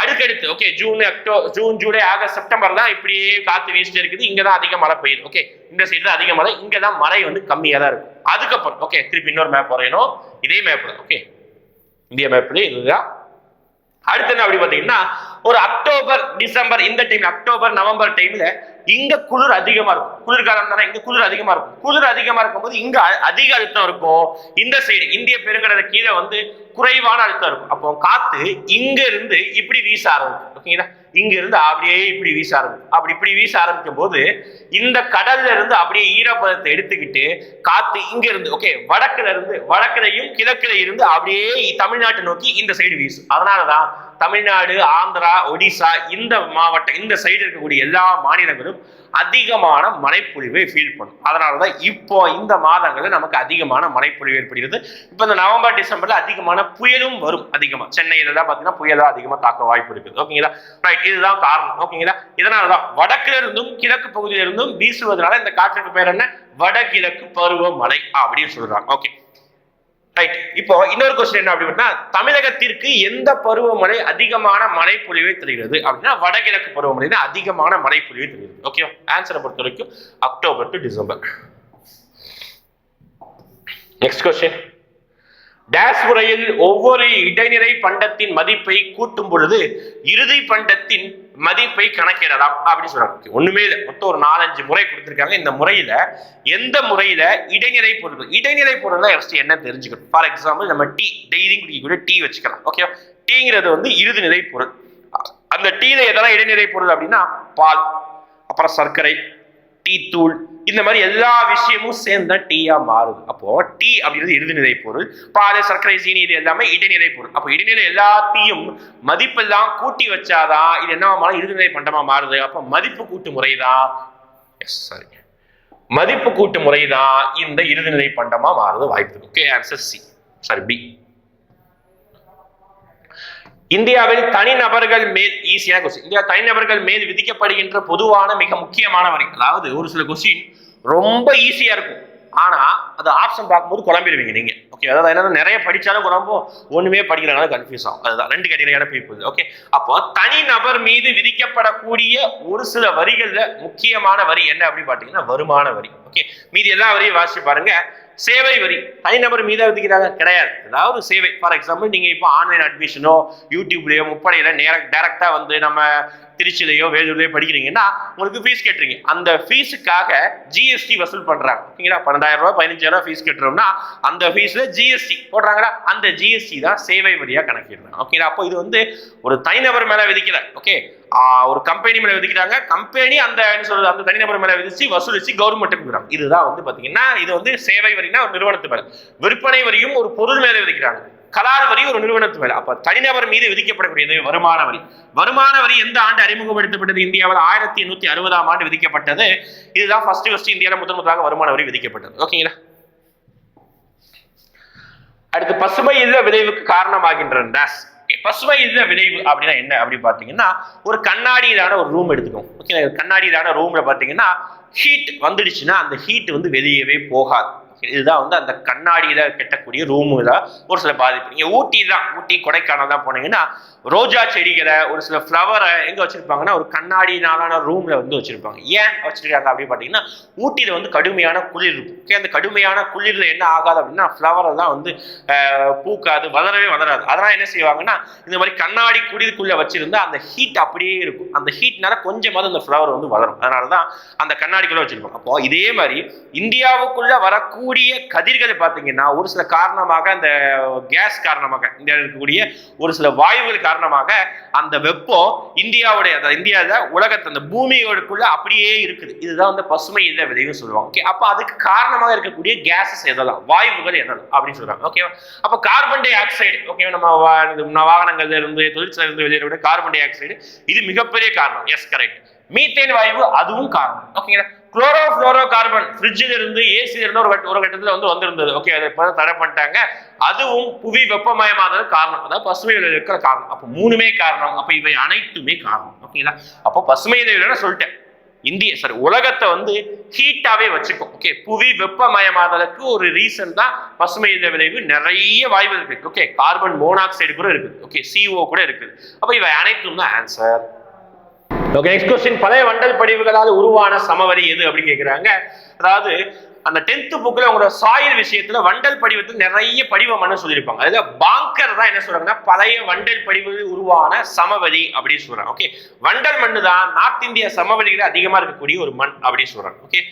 அடுக்கடுத்து ஓகே ஜூன் அக்டோ ஜூன் ஜூலை ஆகஸ்ட் செப்டம்பர் தான் இப்படியே காத்து வீசிட்டு இருக்குது. இங்கே தான் அதிக மழை பெய்யுது ஓகே இந்த சைடு தான் அதிக மழை இங்கே தான் மழை வந்து கம்மியாக தான் இருக்கும் அதுக்கப்புறம் ஓகே திருப்பி இன்னொரு மேப் வரையணும். இதே மேப் தான் ஓகே இந்திய மேப்ல இதுதான். அடுத்து என்ன அப்படி பார்த்தீங்கன்னா ஒரு அக்டோபர் டிசம்பர் இந்த டைம் அக்டோபர் நவம்பர் டைம்ல இங்க குளிர் அதிகமா இருக்கும். குளிர்காலம் தானே இங்க குளிர் அதிகமா இருக்கும். குளிர் அதிகமா இருக்கும்போது இங்க அதிக அழுத்தம் இருக்கும். இந்த சைடு இந்திய பெருங்கடல கீழே வந்து குறைவான அழுத்தம் இருக்கும். அப்போ காத்து இங்க இருந்து இப்படி வீச ஆரம்பிக்கும். ஓகேங்களா இங்க இருந்து அப்படியே இப்படி வீச ஆரம்பிக்கும். அப்படி இப்படி வீச ஆரம்பிக்கும் போது இந்த கடல்ல இருந்து அப்படியே ஈரப்பதத்தை எடுத்துக்கிட்டு காத்து இங்க இருந்து ஓகே வடக்குல இருந்து வடக்குலையும் கிழக்குல இருந்து அப்படியே தமிழ்நாட்டை நோக்கி இந்த சைடு வீசும். அதனாலதான் தமிழ்நாடு ஆந்திரா ஒடிசா இந்த மாவட்டம் இந்த சைடு இருக்கக்கூடிய எல்லா மாநிலங்களும் அதிகமான மழைப்பொழிவை ஃபீல் பண்ணும். அதனாலதான் இப்போ இந்த மாதங்களில் நமக்கு அதிகமான மழைப்பொழிவு ஏற்படுகிறது. இப்போ இந்த நவம்பர் டிசம்பரில் அதிகமான புயலும் வரும் அதிகமாக சென்னையில எல்லாம் பார்த்தீங்கன்னா புயலா அதிகமாக தாக்க வாய்ப்பு இருக்குது. ஓகேங்களா ரைட் இதுதான் காரணம். ஓகேங்களா இதனாலதான் வடக்குல இருந்தும் கிழக்கு பகுதியில இருந்தும் வீசுவதனால இந்த காற்றுக்கு பேர் என்ன? வடகிழக்கு பருவமழை அப்படின்னு சொல்றாங்க. ஓகே ரைட் இப்போ இன்னொரு கொஸ்டின் என்ன அப்படின்னா தமிழகத்திற்கு எந்த பருவமழை அதிகமான மழை பொழிவை தருகிறது? அப்படின்னா வடகிழக்கு பருவமழை தான் அதிகமான மழை பொழிவை தருகிறது ஓகே ஆன்சரை பொறுத்த வரைக்கும் October to December next question days முறையில் ஒவ்வொரு இடைநிலை பண்டத்தின் மதிப்பை கூட்டும் பொழுது இறுதி பண்டத்தின் மதிப்பை கணக்கிடலாம் அப்படின்னு சொல்றாங்க. ஒண்ணுமே இல்லை. மொத்தம் ஒரு நாலஞ்சு முறை கொடுத்துருக்காங்க. இந்த முறையில எந்த முறையில இடைநிலை பொருள் இடைநிலை பொருள் ஃபர்ஸ்ட் என்ன தெரிஞ்சுக்கணும்? ஃபார் எக்ஸாம்பிள் நம்ம டீ டெய்லி குடிக்கக்கூடிய டீ வச்சுக்கலாம். ஓகே டீங்கிறது வந்து இறுதி நிலை பொருள். அந்த டீல எதெல்லாம் இடைநிலை பொருள் அப்படின்னா பால் அப்புறம் சர்க்கரை டீ தூள் இந்த மாதிரி எல்லா விஷயமும் சேர்ந்தா டீயா மாறுது. அப்போ டீ அப்படிங்கிறது இறுதிநிலை பொருள் பால் சர்க்கரை சீனி இது எல்லாமே இடைநிலை பொருள். அப்போ இடைநிலை எல்லாத்தையும் மதிப்பெல்லாம் கூட்டி வச்சாதான் இது என்ன மாறும்? இறுதிநிலை பண்டமா மாறுது. அப்போ மதிப்பு கூட்டு முறைதான் எஸ் சாரி மதிப்பு கூட்டு முறைதான் இந்த இறுதிநிலை பண்டமா மாறுது வாய்ப்பு okay answer C sorry B இந்தியாவில் தனிநபர்கள் மேல் ஈஸியான கொஸ்டின் இந்தியா தனிநபர்கள் மேல் விதிக்கப்படுகின்ற பொதுவான மிக முக்கியமான வரி அதாவது ஒரு சில கொஸ்டின் ரொம்ப ஈஸியா இருக்கும். ஆனா அது ஆப்ஷன் பார்க்கும்போது குழம்பிடுவீங்க நீங்க. ஓகே அதாவது என்னன்னா நிறைய படிச்சாலும் குழம்பும் ஒண்ணுமே படிக்கிறனால கன்ஃபியூஸ் ஆகும். அதுதான். ரெண்டு கேட்டகரியான பீப்புள் ஓகே அப்போ தனிநபர் மீது விதிக்கப்படக்கூடிய ஒரு சில வரிகள்ல முக்கியமான வரி என்ன அப்படின்னு பாத்தீங்கன்னா வருமான வரி. ஓகே மீதி எல்லா வரியும் வாசிச்சு பாருங்க. சேவை வரி. தனிநபர் மீதாக விதிக்கிறாங்க. கிடையாது. ஏதாவது சேவை. ஃபார் எக்ஸாம்பிள் நீங்கள் இப்போ ஆன்லைன் அட்மிஷனோ யூடியூப்லேயோ முப்படையில் நேர டேரெக்டாக வந்து நம்ம திருச்சியிலையோ வேலூர்லையோ படிக்கிறீங்கன்னா உங்களுக்கு ஃபீஸ் கட்டுறீங்க அந்த ஃபீஸுக்காக ஜிஎஸ்டி வசூல் பண்ணுறாங்க ஓகேங்களா? பன்னெண்டாயிரம் ரூபாய் பதினஞ்சாயிரம் ரூபாய் ஃபீஸ் கட்டுறோம்னா அந்த ஃபீஸில் ஜிஎஸ்டி போடுறாங்களா? அந்த ஜிஎஸ்டி தான் சேவை வழியாக கணக்கிடுறாங்க. ஓகேங்களா? அப்போ இது வந்து ஒரு தனிநபர் மேலே விதிக்கல. ஓகே? ஒரு கம்பெனி மேலே விதிக்கிறாங்க. கம்பெனி அந்த என்ன சொல்றது அந்த தனிநபர் மேலே விதிச்சு வசூலிச்சு கவர்மெண்ட்டுக்கு கொடுக்குறாங்க இதுதான் வந்து பார்த்தீங்கன்னா இது வந்து சேவை வரினா ஒரு நிறுவனத்து மேலே விற்பனை வரியும் ஒரு பொருள் மேலே விதிக்கிறாங்க. கலால் வரி ஒரு நிறுவனத்து மேல. அப்ப தனிநபர் மீது விதிக்கப்படக்கூடியது வருமான வரி. வருமான வரி எந்த ஆண்டு அறிமுகப்படுத்தப்பட்டது? இந்தியாவில் ஆயிரத்தி எண்ணூத்தி அறுபதாம் ஆண்டு விதிக்கப்பட்டது. இதுதான் ஃபர்ஸ்ட் ஃபர்ஸ்ட் இந்தியாவில் முதன் முதலாக வருமான வரி விதிக்கப்பட்டது. ஓகேங்களா அடுத்து பசுமை இல்ல விளைவுக்கு காரணமாகின்ற டேஸ் பசுமை இல்ல விளைவு அப்படின்னா என்ன அப்படின்னு பாத்தீங்கன்னா ஒரு கண்ணாடியிலான ஒரு ரூம் எடுத்துக்கோம் ஓகேங்களா கண்ணாடியிலான ரூம்ல பாத்தீங்கன்னா ஹீட் வந்துடுச்சுன்னா அந்த ஹீட் வந்து வெளியவே போகாது. இதுதான் வந்து அந்த கண்ணாடியில் கெட்டக்கூடிய ரூமில் ஒரு சில பாதிப்பு. நீங்கள் ஊட்டி தான் ஊட்டி கொடைக்கானல் தான் போனீங்கன்னா ரோஜா செடிகளை ஒரு சில ஃப்ளவரை எங்கே வச்சுருப்பாங்கன்னா ஒரு கண்ணாடினாலான ரூமில் வந்து வச்சுருப்பாங்க. ஏன் வச்சுருக்காங்க அப்படின்னு பார்த்தீங்கன்னா ஊட்டியில் வந்து கடுமையான குளிர் இருக்கும். ஓகே அந்த கடுமையான குளிரில் என்ன ஆகாது அப்படின்னா ஃப்ளவர் தான் வந்து பூக்காது வளரவே வளராது. அதெல்லாம் என்ன செய்வாங்கன்னா இந்த மாதிரி கண்ணாடி குடிலுக்குள்ள வச்சுருந்தா அந்த ஹீட் அப்படியே இருக்கும். அந்த ஹீட்னால கொஞ்சமாவது அந்த ஃப்ளவர் வந்து வளரும். அதனால தான் அந்த கண்ணாடிக்குள்ளே வச்சுருப்பாங்க. அப்போ இதே மாதிரி இந்தியாவுக்குள்ளே வரக்கூடிய இருக்கக்கூடிய கதிர்கள் பார்த்தீங்கன்னா ஒரு சில காரணமாக அந்த கேஸ் காரணமாக இந்தியாவில் இருக்கக்கூடிய ஒரு சில வாயுகள் காரணமாக அந்த வெப்பம் இந்தியாவுடைய அந்த இந்தியாவில் உலகத்தை அந்த பூமியோடுக்குள்ள அப்படியே இருக்குது. இதுதான் வந்து பசுமை இல்ல விதைன்னு சொல்லுவாங்க. ஓகே அப்போ அதுக்கு காரணமாக இருக்கக்கூடிய கேஸஸ் எதெல்லாம்? வாயுகள் எதெல்லாம்? அப்படின்னு சொல்றாங்க. ஓகேவா அப்போ கார்பன் டை ஆக்சைடு ஓகே நம்ம வா- வாகனங்கள்ல இருந்து தொழிற்சாலை இருந்து கார்பன் டை ஆக்சைடு இது மிகப்பெரிய காரணம். எஸ் கரெக்ட் மீத்தேன் வாயு அதுவும் காரணம். ஓகேங்களா குளோரோ ஃப்ளோரோ கார்பன் ஃப்ரிட்ஜில் இருந்து ஏசியில் இருந்து ஒரு ஒரு கட்டத்தில் வந்து வந்திருந்தது. ஓகே அதை இப்போ தடை பண்ணிட்டாங்க. அதுவும் புவி வெப்பமயமாதல் காரணம். அதாவது பசுமை விளைவு இருக்கிற காரணம். அப்போ மூணுமே காரணம். அப்போ இவை அனைத்துமே காரணம். ஓகேங்களா அப்போ பசுமை விளைவுல சொல்லிட்டேன். இந்திய சாரி உலகத்தை வந்து ஹீட்டாவே வச்சுக்கும். ஓகே புவி வெப்பமயமாதலுக்கு ஒரு ரீசன் தான் பசுமை இந்த விளைவு நிறைய வாயுகள் இருக்கு. ஓகே கார்பன் மோனாக்சைடு கூட இருக்குது. ஓகே சிஓ கூட இருக்குது. அப்போ இவை அனைத்தும் தான் ஆன்சர் ஓகே நெக்ஸ்ட் கொஸ்டின் பழைய வண்டல் படிவுகளால் உருவான சமவெளி எது அப்படின்னு கேட்குறாங்க அதாவது அந்த டென்த் புக்கில் உங்களோட சாயில் விஷயத்துல வண்டல் படிவத்தில் நிறைய படிவ மண்ணு சொல்லியிருப்பாங்க. அதில் பாங்கர் தான் என்ன சொல்றாங்கன்னா பழைய வண்டல் படிவில் உருவான சமவெளி அப்படின்னு சொல்றாங்க. ஓகே வண்டல் மண்ணு தான் நார்த் இந்திய சமவெளியில அதிகமாக இருக்கக்கூடிய ஒரு மண் அப்படின்னு சொல்றாங்க. ஓகே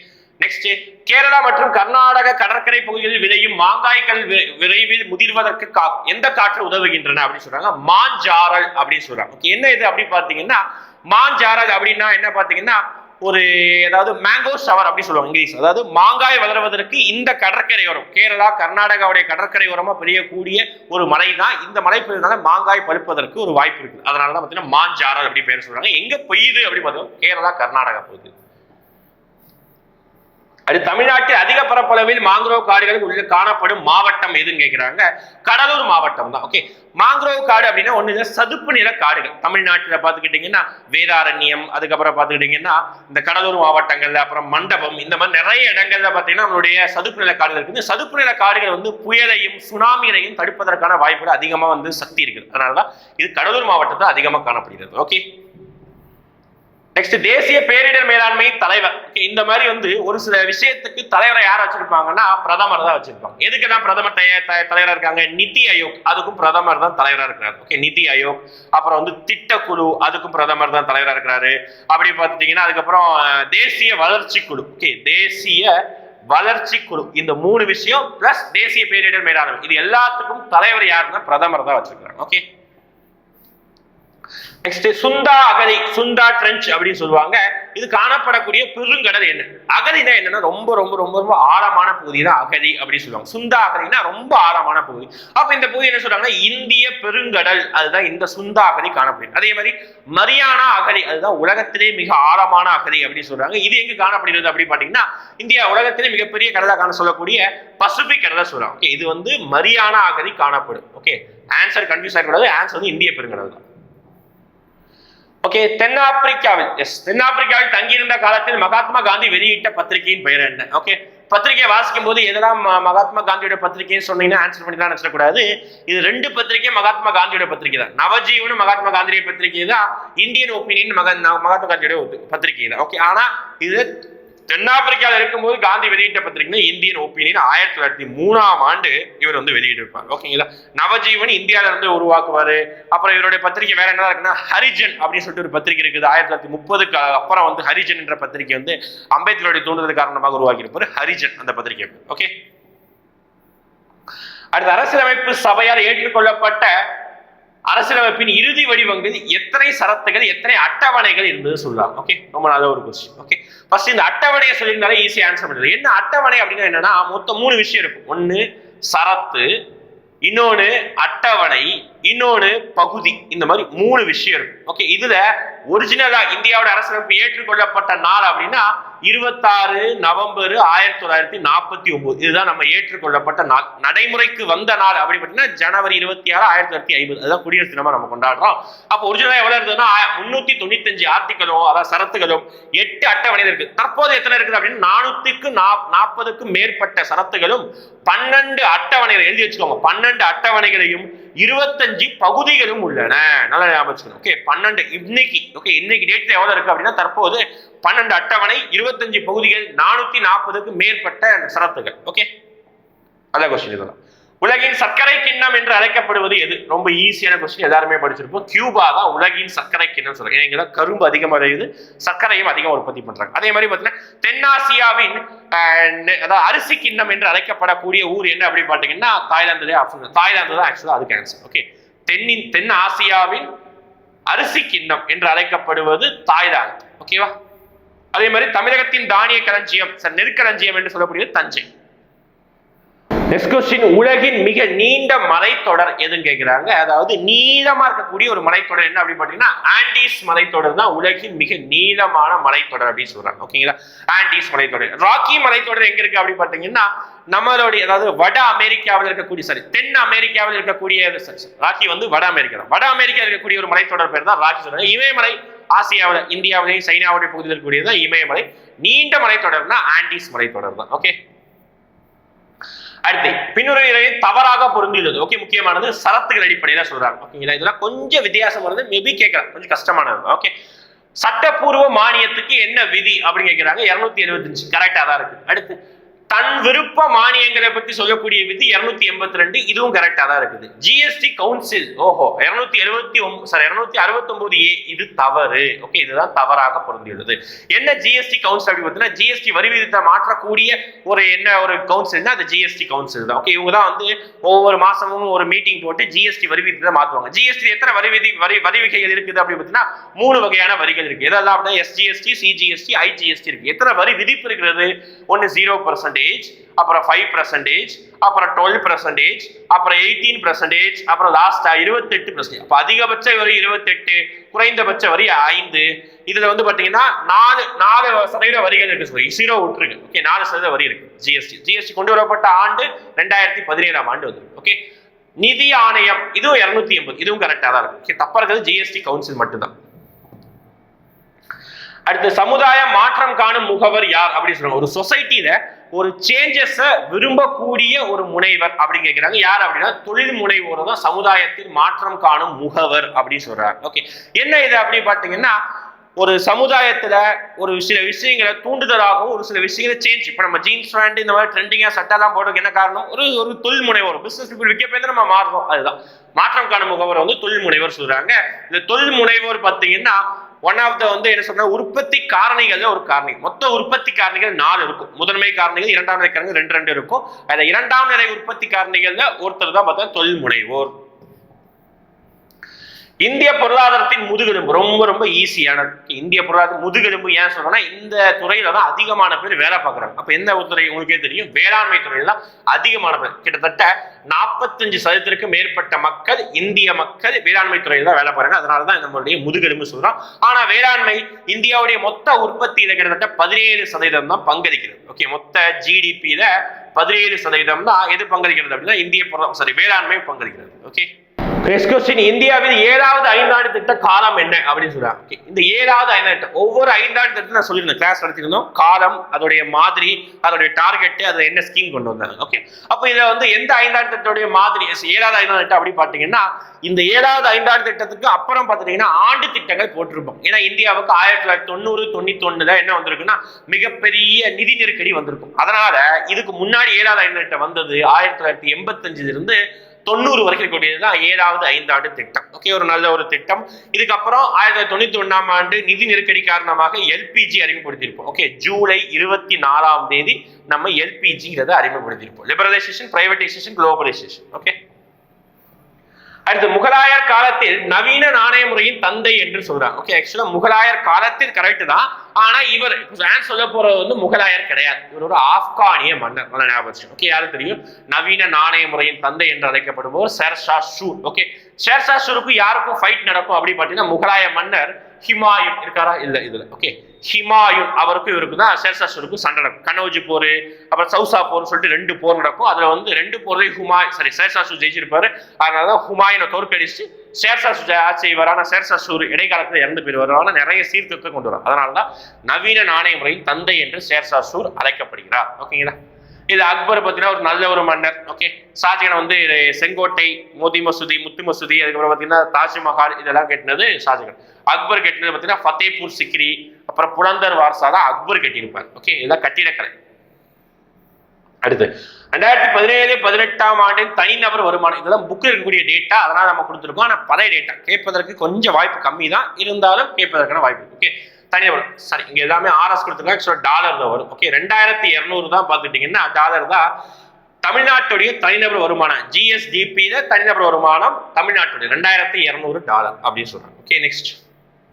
நெக்ஸ்ட் கேரளா மற்றும் கர்நாடக கடற்கரை பகுதிகளில் விளையும் மாங்காய்கள் வி- விரைவில் முதிர்வதற்கு கா- எந்த காற்று உதவுகின்றன அப்படின்னு சொல்றாங்க. மாஞ்சாரல் அப்படின்னு சொல்றாங்க. ஓகே என்ன இது அப்படி பாத்தீங்கன்னா அப்படின்னா என்ன பார்த்தீங்கன்னா ஒரு ஏதாவது மேங்கோ ஷவர் அப்படின்னு சொல்லுவாங்க இங்கிலீஷ் அதாவது மாங்காய் வளர்வதற்கு இந்த கடற்கரையோரம் கேரளா கர்நாடகாவுடைய கடற்கரையோரமா பெரியக்கூடிய ஒரு மலை தான் இந்த மலை பெய்யறதுனால மாங்காய் பழுப்பதற்கு ஒரு வாய்ப்பு இருக்குது. அதனால தான் பார்த்தீங்கன்னா மாஞ்சாரல் அப்படி பேர் சொல்றாங்க. எங்க பெய்யுது அப்படின்னு பார்த்தோம். கேரளா கர்நாடகா போகுது அது தமிழ்நாட்டில் அதிக பரப்பளவில் மாங்குரோவ் காடுகளில் உள்ள காணப்படும் மாவட்டம் எதுன்னு கேட்கிறாங்க கடலூர் மாவட்டம் தான். ஓகே மாங்குரோவ் காடு அப்படின்னா ஒன்று சதுப்பு நில காடுகள். தமிழ்நாட்டில் பார்த்துக்கிட்டிங்கன்னா வேதாரண்யம் அதுக்கப்புறம் பார்த்துக்கிட்டிங்கன்னா இந்த கடலூர் மாவட்டங்களில் அப்புறம் மண்டபம் இந்த மாதிரி நிறைய இடங்கள்ல பார்த்தீங்கன்னா நம்மளுடைய சதுப்பு நில காடுகள் இருக்குது. சதுப்பு நில காடுகள் வந்து புயலையும் சுனாமியையும் தடுப்பதற்கான வாய்ப்புகள் அதிகமாக வந்து சக்தி இருக்குது. அதனால தான் இது கடலூர் மாவட்டத்தில் அதிகமாக காணப்படுகிறது. ஓகே நெக்ஸ்ட் தேசிய பேரிடர் மேலாண்மை தலைவர். இந்த மாதிரி வந்து ஒரு சில விஷயத்துக்கு தலைவரை யார் வச்சிருப்பாங்கன்னா பிரதமர் தான் வச்சிருப்பாங்க. எதுக்கு தான் பிரதமர் தலைவராக தலைவரா இருக்காங்க? நிதி ஆயோக். அதுக்கும் பிரதமர் தான் தலைவரா இருக்கிறார். ஓகே நிதி ஆயோக். அப்புறம் வந்து திட்டக்குழு அதுக்கும் பிரதமர் தான் தலைவரா இருக்கிறாரு. அப்படி பார்த்துட்டீங்கன்னா அதுக்கப்புறம் தேசிய வளர்ச்சி குழு. ஓகே தேசிய வளர்ச்சி குழு. இந்த மூணு விஷயம் பிளஸ் தேசிய பேரிடர் மேலாண்மை. இது எல்லாத்துக்கும் தலைவர் யாருன்னா பிரதமர் தான் வச்சிருக்கிறாங்க ஓகே நெக்ஸ்ட் சுந்தா அகதி சுந்தா ட்ரெஞ்ச் அப்படின்னு சொல்லுவாங்க. இது காணப்படக்கூடிய பெருங்கடல் என்ன? அகதினா என்னன்னா ரொம்ப ரொம்ப ரொம்ப ரொம்ப ஆழமான பகுதி தான் அகதி அப்படின்னு சொல்லுவாங்க. சுந்தா அகதினா ரொம்ப ஆழமான பகுதி. அப்ப இந்த பகுதி என்ன சொல்றாங்கன்னா இந்திய பெருங்கடல். அதுதான் இந்த சுந்தா அகதி காணப்படுது அதே மாதிரி மரியானா அகதி அதுதான் உலகத்திலே மிக ஆழமான அகதி அப்படின்னு சொல்றாங்க. இது எங்க காணப்படுகிறது அப்படின்னு பாத்தீங்கன்னா இந்தியா உலகத்திலே மிகப்பெரிய கடலா காண சொல்லக்கூடிய பசிபிக் கடலை சொல்றாங்க. ஓகே இது வந்து மரியானா அகதி காணப்படும். ஓகே ஆன்சர் கன்ஃபியூஸ் ஆகக்கூடாது. ஆன்சர் வந்து இந்திய பெருங்கடல் தான். ஓகே தென்னாப்பிரிக்காவில் எஸ் தென்னாப்பிரிக்காவில் தங்கியிருந்த காலத்தில் மகாத்மா காந்தி வெளியிட்ட பத்திரிகையின் பெயர் என்ன? ஓகே பத்திரிகையை வாசிக்கும் போது எதெல்லாம் மகாத்மா காந்தியோட பத்திரிகைன்னு சொன்னீங்கன்னா ஆன்சர் பண்ணி தான் நினச்சிடக்கூடாது. இது ரெண்டு பத்திரிகை மகாத்மா காந்தியோட பத்திரிகை தான். நவஜீவனும் மகாத்மா காந்தியோட பத்திரிகை தான் இந்தியன் ஒப்பீனியன் மகா மகாத்மா காந்தியோட பத்திரிகை தான். ஓகே ஆனா இது தென்னாப்பிரிக்காவில் இருக்கும்போது காந்தி வெளியிட்ட பத்திரிகை இந்தியன் ஒப்பீனியன் ஆயிரத்தி தொள்ளாயிரத்தி மூணாம் ஆண்டு இவர் வந்து வெளியிட்டிருப்பார். ஓகேங்களா நவஜீவன் இந்தியாவில இருந்து உருவாக்குவாரு. அப்புறம் இவருடைய பத்திரிகை வேற என்ன இருக்குன்னா ஹரிஜன் அப்படின்னு சொல்லிட்டு ஒரு பத்திரிகை இருக்குது. ஆயிரத்தி தொள்ளாயிரத்தி முப்பதுக்கு அப்புறம் வந்து ஹரிஜன் என்ற பத்திரிகை வந்து அம்பேத்கருடைய தூண்டுதல் காரணமாக உருவாக்கி இருப்பாரு ஹரிஜன் அந்த பத்திரிகை. ஓகே அடுத்த அரசியலமைப்பு சபையால் ஏற்றுக்கொள்ளப்பட்ட அரசியலமைப்பின் இறுதி வடிவங்கள் எத்தனை சரத்துகள் எத்தனை அட்டவணைகள் இருந்தது சொல்லலாம் ஓகே ரொம்ப நல்ல ஒரு கொஸ்டின் ஓகே ஃபர்ஸ்ட் இந்த அட்டவணையை சொல்லியிருந்தாலே ஈஸியாக ஆன்சர் பண்ணுறது என்ன அட்டவணை அப்படின்னா என்னன்னா மொத்தம் மூணு விஷயம் இருக்கும். ஒன்று சரத்து இன்னொன்று அட்டவணை இன்னொன்று பகுதி. இந்த மாதிரி மூணு விஷயம் இருக்கும் ஓகே இதுல ஒரிஜினலா இந்தியாவோட அரசியலமைப்பு ஏற்றுக்கொள்ளப்பட்ட நாள் அப்படின்னா இருபத்தாறு நவம்பர் ஆயிரத்தி தொள்ளாயிரத்தி நாற்பத்தி ஒன்பது இதுதான் நம்ம ஏற்றுக்கொள்ளப்பட்ட நாள். நடைமுறைக்கு வந்த நாள் அப்படி பார்த்தீங்கன்னா ஜனவரி இருபத்தி ஆறு ஆயிரத்தி தொள்ளாயிரத்தி ஐம்பது. அதுதான் குடியரசு தினமா நம்ம கொண்டாடுறோம். அப்போ ஒரிஜினலா எவ்வளவு இருந்ததுன்னா முன்னூத்தி தொண்ணூத்தஞ்சு ஆர்த்திகளும் அதாவது சரத்துகளும் எட்டு அட்டவணையில் இருக்கு. தற்போது எத்தனை இருக்குது அப்படின்னு நானூத்துக்கு நாற்பதுக்கும் மேற்பட்ட சரத்துகளும் பன்னெண்டு அட்டவணைகளை எழுதி வச்சுக்கோங்க. பன்னெண்டு அட்டவணைகளையும் இருபத்தஞ்சு பகுதிகளும் உள்ளன. நல்லா ஞாபகம் ஓகே பன்னெண்டு இன்னைக்கு. ஓகே இன்னைக்கு டேட்ல எவ்வளவு இருக்கு அப்படின்னா தற்போது பன்னெண்டு அட்டவணை இருபத்தஞ்சு பகுதிகள் நானூத்தி நாற்பதுக்கு மேற்பட்ட சரத்துகள் ஓகே அதான் கொஸ்டின் இதெல்லாம் உலகின் சர்க்கரை கிண்ணம் என்று அழைக்கப்படுவது எது? ரொம்ப ஈஸியான கொஸ்டின் எல்லாருமே படிச்சிருப்போம். கியூபா தான் உலகின் சர்க்கரை கிண்ணம் சொல்றாங்க. ஏன்னா கரும்பு அதிகமாக அடையுது சர்க்கரையும் அதிகம் உற்பத்தி பண்றாங்க. அதே மாதிரி பார்த்தீங்கன்னா தென்னாசியாவின் அதாவது அரிசி கிண்ணம் என்று அழைக்கப்படக்கூடிய ஊர் என்ன அப்படி பார்த்தீங்கன்னா தாய்லாந்துலேயே ஆப்ஷன் தாய்லாந்து தான் ஆக்சுவலாக அதுக்கு ஆன்சர் ஓகே தென்னின் தென் ஆசியாவின் அரிசி கிண்ணம் என்று அழைக்கப்படுவது தாய்லாந்து. ஓகேவா அதே மாதிரி தமிழகத்தின் தானிய களஞ்சியம் நெற்களஞ்சியம் என்று சொல்லக்கூடியது தஞ்சை. நெக்ஸ்ட் கொஸ்டின் உலகின் மிக நீண்ட மலைத்தொடர் எதுன்னு கேட்கிறாங்க அதாவது நீளமா இருக்கக்கூடிய ஒரு மலைத்தொடர் என்ன அப்படின்னு பார்த்தீங்கன்னா ஆண்டீஸ் மலைத்தொடர் தான் உலகின் மிக நீளமான மலைத்தொடர் அப்படின்னு சொல்றாங்க. ஓகேங்களா ஆண்டிஸ் மலைத்தொடர். ராக்கி மலைத்தொடர் எங்க இருக்கு அப்படின்னு பார்த்தீங்கன்னா நம்மளுடைய அதாவது வட அமெரிக்காவில் இருக்கக்கூடிய சாரி தென் அமெரிக்காவில் இருக்கக்கூடிய sorry, ராக்கி வந்து வட அமெரிக்கா தான். வட அமெரிக்கா இருக்கக்கூடிய ஒரு மலைத்தொடர் பேர் தான் ராக்கி சொல்றாங்க. இமயமலை ஆசியாவில் இந்தியாவிலேயும் சைனாவுடைய பகுதியில் இருக்கக்கூடியது தான் இமயமலை. நீண்ட மலைத்தொடர்னா ஆண்டிஸ் மலைத்தொடர் தான். ஓகே அடுத்து பின்னுரையிலே தவறாக பொருந்துள்ளது ஓகே முக்கியமானது சரத்துகள் அடிப்படையில சொல்றாங்க. ஓகேங்களா இதெல்லாம் கொஞ்சம் வித்தியாசம் வருது மேபி கேட்கலாம். கொஞ்சம் கஷ்டமானது ஓகே சட்டப்பூர்வ மானியத்துக்கு என்ன விதி அப்படின்னு கேட்கிறாங்க. இருநூத்தி எழுபத்தஞ்சு கரெக்டா தான் இருக்கு. அடுத்து தன் விருப்ப மானியங்களை பத்தி சொல்லக்கூடிய விதி இருநூத்தி எண்பத்தி ரெண்டு இதுவும் கரெக்டா தான் இருக்குது. ஜிஎஸ்டி கவுன்சில் ஓஹோ இருநூத்தி எழுபத்தி சாரி இருநூத்தி அறுபத்தி ஒன்பது ஏ இது தவறு. ஓகே இதுதான் தவறாக பொருந்தியுள்ளது. என்ன ஜிஎஸ்டி கவுன்சில் அப்படின்னு பார்த்தீங்கன்னா ஜிஎஸ்டி வரி விதித்தை மாற்றக்கூடிய ஒரு என்ன ஒரு கவுன்சில்னா அது ஜிஎஸ்டி கவுன்சில் தான். ஓகே இவங்க தான் வந்து ஒவ்வொரு மாசமும் ஒரு மீட்டிங் போட்டு ஜிஎஸ்டி வரி விதத்தை மாற்றுவாங்க. ஜிஎஸ்டி எத்தனை வரி விதி வரி வரி வகைகள் இருக்குது அப்படின்னு பார்த்தீங்கன்னா மூணு வகையான வரிகள் இருக்கு. எதாவது அப்படின்னா எஸ்ஜிஎஸ்டி சிஜிஎஸ்டி ஐஜிஎஸ்டி இருக்கு. எத்தனை வரி விதிப்பு இருக்கிறது? ஒன்னு ஜீரோ பர்சன்ட் பர்சன்டேஜ் அப்புறம் ஃபைவ் பர்சன்டேஜ் அப்புறம் டுவெல் பர்சன்டேஜ் அப்புறம் எயிட்டீன் பர்சன்டேஜ் அப்புறம் லாஸ்டா இருபத்தெட்டு பர்சன்டேஜ் அப்போ அதிகபட்ச வரி இருபத்தெட்டு குறைந்தபட்ச வரி ஐந்து. இதுல வந்து பாத்தீங்கன்னா நாலு நாலு சதவீத வரிகள் இருக்கு சொல்லி ஜீரோ விட்டுருக்கு ஓகே நாலு சதவீத வரி இருக்கு. ஜிஎஸ்டி ஜிஎஸ்டி கொண்டு வரப்பட்ட ஆண்டு ரெண்டாயிரத்தி பதினேழாம் ஆண்டு வந்து ஓகே நிதி ஆணையம் இதுவும் இருநூத்தி எண்பது. இதுவும் கரெக்டா தான் இருக்கு. ஓகே தப்பா இருக்கிறது ஜிஎஸ்டி கவுன்சில் மட்டும்தான். அடுத்து சமுதாய மாற்றம் காணும் முகவர் யார் அப்படின்னு சொல்றாங்க ஒரு சொசைட்டியில ஒரு சேஞ்சஸ விரும்பக்கூடிய ஒரு முனைவர் அப்படின்னு கேட்கிறாங்க யார் அப்படின்னா தொழில் முனைவோர் தான் சமுதாயத்தில் மாற்றம் காணும் முகவர் அப்படின்னு சொல்றாங்க. ஓகே என்ன இது அப்படி பார்த்தீங்கன்னா ஒரு சமுதாயத்துல ஒரு சில விஷயங்களை தூண்டுதலாகவும் ஒரு சில விஷயங்களை சேஞ்ச் இப்போ நம்ம ஜீன்ஸ் பேண்ட் இந்த மாதிரி ட்ரெண்டிங்காக சட்டெல்லாம் போடுறதுக்கு என்ன காரணம்? ஒரு ஒரு தொழில் முனைவர் பிசினஸ் பீப்புள் விற்க போய் நம்ம மாறுறோம். அதுதான். மாற்றம் காணும் முகவர் வந்து தொழில் முனைவர் சொல்றாங்க. இந்த தொழில் முனைவோர் பார்த்தீங்கன்னா ஒன் ஆஃப் த வந்து என்ன சொல்றாங்க உற்பத்தி காரணிகள் ஒரு காரணி. மொத்த உற்பத்தி காரணிகள் நாலு இருக்கும். முதன்மை காரணிகள் இரண்டாம் நிலை காரணிகள் ரெண்டு ரெண்டு இருக்கும். அந்த இரண்டாம் நிலை உற்பத்தி காரணிகள்ல ஒருத்தர் தான் பார்த்தா தொழில் முனைவோர் இந்திய பொருளாதாரத்தின் முதுகெலும்பு ரொம்ப ரொம்ப ஈஸியான இந்திய பொருளாதார முதுகெலும்பு ஏன் சொல்றேன்னா இந்த துறையில தான் அதிகமான பேர் வேலை பார்க்குறாங்க. அப்போ எந்த ஒரு துறை உங்களுக்கே தெரியும்? வேளாண்மை துறையில தான் அதிகமான பேர். கிட்டத்தட்ட நாற்பத்தஞ்சு சதவீதத்திற்கு மேற்பட்ட மக்கள் இந்திய மக்கள் வேளாண்மை துறையில தான் வேலை பார்க்குறாங்க. அதனால தான் நம்மளுடைய முதுகெலும்பு சொல்றோம். ஆனா வேளாண்மை இந்தியாவுடைய மொத்த உற்பத்தியில கிட்டத்தட்ட பதினேழு சதவீதம் தான் பங்களிக்கிறது. ஓகே மொத்த ஜிடிபியில பதினேழு சதவீதம் தான் எது பங்களிக்கிறது அப்படின்னா இந்திய பொருளா சாரி வேளாண்மை பங்களிக்கிறது. ஓகே நெக்ஸ்ட் கொஸ்டின் இந்தியாவில் ஏழாவது ஐந்தாண்டு திட்ட காலம் என்ன? அப்படின்னு சொல்றாங்க இந்த ஏழாவது ஐந்தாண்டு ஒவ்வொரு ஐந்தாண்டு திட்டம் நான் சொல்லியிருந்தேன். கிளாஸ் நடத்திருந்தோம். காலம் அதோடைய மாதிரி அதோடைய டார்கெட் அது என்ன ஸ்கீம் கொண்டு வந்தாங்க. ஓகே அப்போ இதில் வந்து எந்த ஐந்தாண்டு திட்டத்துடைய மாதிரி ஏழாவது ஐந்தாண்டு திட்டம் அப்படி பார்த்தீங்கன்னா இந்த ஏழாவது ஐந்தாண்டு திட்டத்துக்கு அப்புறம் பார்த்துட்டீங்கன்னா ஆண்டு திட்டங்கள் போட்டிருப்போம். ஏன்னா இந்தியாவுக்கு ஆயிரத்தி தொள்ளாயிரத்தி தொண்ணூறு தொண்ணூத்தி ஒண்ணுல என்ன வந்திருக்குன்னா மிகப்பெரிய நிதி நெருக்கடி வந்திருக்கும். அதனால இதுக்கு முன்னாடி ஏழாவது ஐந்தாண்டு திட்டம் வந்தது ஆயிரத்தி தொள்ளாயிரத்தி எண்பத்தஞ்சுல இருந்து தொண்ணூறு வரைக்கும் இருக்கக்கூடியது தான் ஏழாவது ஐந்தாண்டு திட்டம். ஓகே ஒரு நல்ல ஒரு திட்டம். இதுக்கப்புறம் ஆயிரத்தி தொள்ளாயிரத்தி தொண்ணூத்தி ஒன்றாம் ஆண்டு நிதி நெருக்கடி காரணமாக எல்பிஜி அறிமுகப்படுத்தியிருப்போம். ஓகே ஜூலை இருபத்தி நாலாம் தேதி நம்ம எல்பிஜிங்கிறத அறிமுகப்படுத்தியிருப்போம். லிபரலைசேஷன் பிரைவேடைசேஷன் குளோபலைசேஷன் ஓகே அடுத்து முகலாயர் காலத்தில் நவீன நாணய முறையின் தந்தை என்று சொல்றாங்க. ஓகே ஆக்சுவலா முகலாயர் காலத்தில் கரெக்ட் தான். ஆனா இவர் நான் சொல்ல போறது வந்து முகலாயர் கிடையாது. இவர் ஒரு ஆப்கானிய மன்னர். நல்ல ஞாபகம் ஓகே யாரும் தெரியும்? நவீன நாணய முறையின் தந்தை என்று அழைக்கப்படுபவர் ஷேர்ஷா ஷூர். ஓகே ஷேர்ஷா ஷூருக்கு யாருக்கும் ஃபைட் நடக்கும் அப்படி பார்த்தீங்கன்னா முகலாய மன்னர் ஹிமாயுன் இருக்காரா? இல்ல இதுல. ஓகே ஹிமாயுன் அவருக்கும் இவருக்கு தான் ஷெர்ஷா ஷூருக்கு சண்டை நடக்கும். கனௌஜி போர் அப்புறம் சவுசா போர்னு சொல்லிட்டு ரெண்டு போர் நடக்கும். அதுல வந்து ரெண்டு போர்லையும் ஹுமாய் சாரி ஷேர்ஷா ஜெயிச்சிருப்பாரு. அதனாலதான் ஹுமாயூனை தோற்கடிச்சு ஷேர்ஷா ஆட்சி செய்வாரான ஷேர்ஷா ஷூர் இடைக்காலத்தில் இறந்து போயிருவாரான நிறைய சீர்திருத்தம் கொண்டு வரும் அதனால தான் நவீன நாணய முறையின் தந்தை என்று ஷேர்ஷா ஷூர் அழைக்கப்படுகிறார். ஓகேங்களா இது அக்பர் பார்த்தீங்கன்னா ஒரு நல்ல ஒரு மன்னர். ஓகே ஷாஜகான் வந்து இது செங்கோட்டை மோதி மசூதி முத்து மசூதி அதுக்கப்புறம் பார்த்தீங்கன்னா தாஜ்மஹால் இதெல்லாம் கட்டினது ஷாஜகான். அக்பர் கட்டினது பார்த்தீங்கன்னா ஃபத்தேபூர் சிக்ரி அப்புறம் புலந்தர் வார்சா தான் அக்பர் கட்டியிருப்பார் ஓகே இதுதான் கட்டிடக்கலை. அடுத்து ரெண்டாயிரத்தி பதினேழு பதினெட்டாம் ஆண்டின் தனிநபர் வருமானம். இதெல்லாம் புக்கில் இருக்கக்கூடிய டேட்டா அதெல்லாம் நம்ம கொடுத்துருக்கோம். ஆனால் பழைய டேட்டா கேட்பதற்கு கொஞ்சம் வாய்ப்பு கம்மி தான். இருந்தாலும் கேட்பதற்கான வாய்ப்பு ஓகே தனிநபர். சரி இங்கே எல்லாமே ஆர்எஸ் கொடுத்துருக்காங்க. ஆக்சுவலாக டாலர் தான் வரும். ஓகே ரெண்டாயிரத்தி இரநூறு தான் பார்த்துக்கிட்டிங்கன்னா டாலர் தான் தமிழ்நாட்டுடைய தனிநபர் வருமானம். ஜிஎஸ்டிபியில் தனிநபர் வருமானம் தமிழ்நாட்டுடைய. ரெண்டாயிரத்தி இரநூறு டாலர் அப்படின்னு சொல்கிறாங்க ஓகே நெக்ஸ்ட்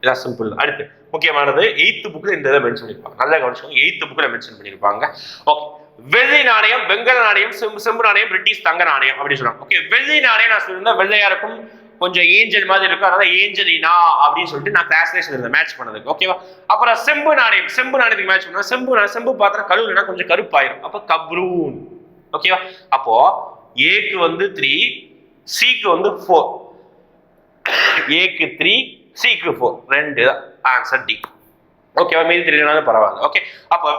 இதான் சிம்பிள் அடுத்து முக்கியமானது எயித்து புக்கில் இந்த இதை மென்ஷன் பண்ணியிருப்பாங்க நல்லா கவனிச்சுக்கோங்க. எயித்து புக்கில் மென்ஷன் பண்ணியிருப்பாங்க ஓகே வெள்ளி நாணயம் வெங்கல நாணயம் செம்பு செம்பு நாணயம் பிரிட்டிஷ் தங்க நாணயம் அப்படின்னு சொல்றாங்க. ஓகே வெள்ளி நாணயம் நான் சொல்லியிருந்தேன். வெள்ளையா இருக்கும் கொஞ்சம் ஏஞ்சல் மாதிரி இருக்கும். அதனால ஏஞ்சலினா அப்படின்னு சொல்லிட்டு நான் கிளாஸ்லேஷன் சொல்லியிருந்தேன். மேட்ச் பண்ணதுக்கு. ஓகேவா அப்புறம் செம்பு நாணயம். செம்பு நாணயத்துக்கு மேட்ச் பண்ணா செம்பு நா- செம்பு பார்த்தா கழுவுனா கொஞ்சம் கருப்பாயிரும். அப்போ கப்ரூன். ஓகேவா அப்போ ஏக்கு வந்து த்ரீ சிக்கு வந்து ஃபோர் ஏக்கு த்ரீ சிக்கு ஃபோர் ரெண்டு ஆன்சர் டி ஓகேவா மீதி தெரியலனாலும் பரவாயில்ல. ஓகே அப்போ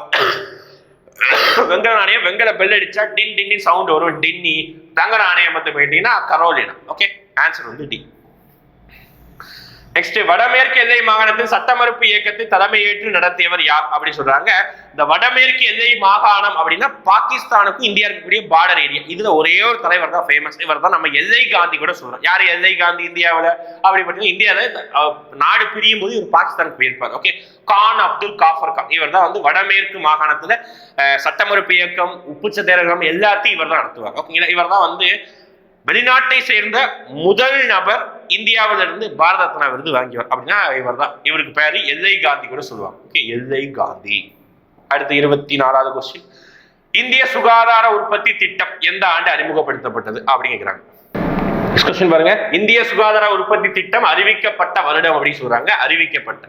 வெங்கல நாணயம் வெங்கல பெல் அடிச்சா டின் டின்னு சவுண்ட் வரும். டின்னி தங்க நாணயம் மட்டும் போயிட்டீங்கன்னா கரோலினா. ஓகே ஆன்சர் வந்து டி நெக்ஸ்ட் வடமேற்கு எல்லை மாகாணத்தில் சட்ட மறுப்பு இயக்கத்தை தலைமையேற்று நடத்தியவர் யார் அப்படின்னு சொல்றாங்க. இந்த வடமேற்கு எல்லை மாகாணம் அப்படின்னா பாகிஸ்தானுக்கும் இந்தியா இருக்கக்கூடிய பார்டர் ஏரியா இதுல ஒரே ஒரு தலைவர் தான் ஃபேமஸ் இவர் தான் நம்ம எல்லை காந்தி கூட சொல்றோம். யார் எல்லை காந்தி இந்தியாவில்? அப்படி பார்த்தீங்கன்னா இந்தியாவில் நாடு பிரியும் போது இவர் பாகிஸ்தானுக்கு போயிருப்பார். ஓகே கான் அப்துல் காஃபர் கான் இவர் தான் வந்து வடமேற்கு மாகாணத்துல சட்டமறுப்பு இயக்கம் உப்பு சத்தியாகிரகம் எல்லாத்தையும் இவர் தான் நடத்துவார். ஓகேங்களா இவர் தான் வந்து வெளிநாட்டை சேர்ந்த முதல் நபர் இந்தியாவிலிருந்து பாரத ரத்னா விருது வாங்கியவர் அப்படின்னா இவர் தான் இவருக்கு பேர் எல்லை காந்தி கூட சொல்லுவாங்க. ஓகே எல்லை காந்தி. அடுத்து இருபத்தி நாலாவது கொஸ்டின் இந்திய சுகாதார உற்பத்தி திட்டம் எந்த ஆண்டு அறிமுகப்படுத்தப்பட்டது அப்படின்னு கேட்குறாங்க கொஸ்டின் பாருங்க. இந்திய சுகாதார உற்பத்தி திட்டம் அறிவிக்கப்பட்ட வருடம் அப்படின்னு சொல்றாங்க. அறிவிக்கப்பட்ட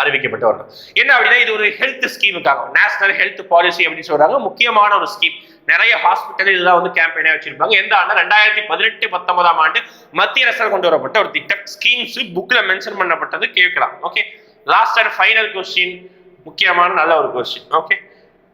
அறிவிக்கப்பட்ட வருடம். என்ன அப்படின்னா இது ஒரு ஹெல்த் ஸ்கீமுக்காக நேஷனல் ஹெல்த் பாலிசி அப்படின்னு சொல்றாங்க. முக்கியமான ஒரு ஸ்கீம் நிறைய ஹாஸ்பிட்டல் இதெல்லாம் வந்து கேம்பெயினா வச்சிருப்பாங்க. எந்த ஆண்டு ரெண்டாயிரத்தி பதினெட்டு பத்தொன்பதாம் ஆண்டு மத்திய அரசால் கொண்டு வரப்பட்ட ஒரு திட்டம் ஸ்கீம்ஸ் புக்ல மென்ஷன் பண்ணப்பட்டது கேட்கலாம். Okay last and final question முக்கியமான நல்ல ஒரு கொஸ்டின் ஓகே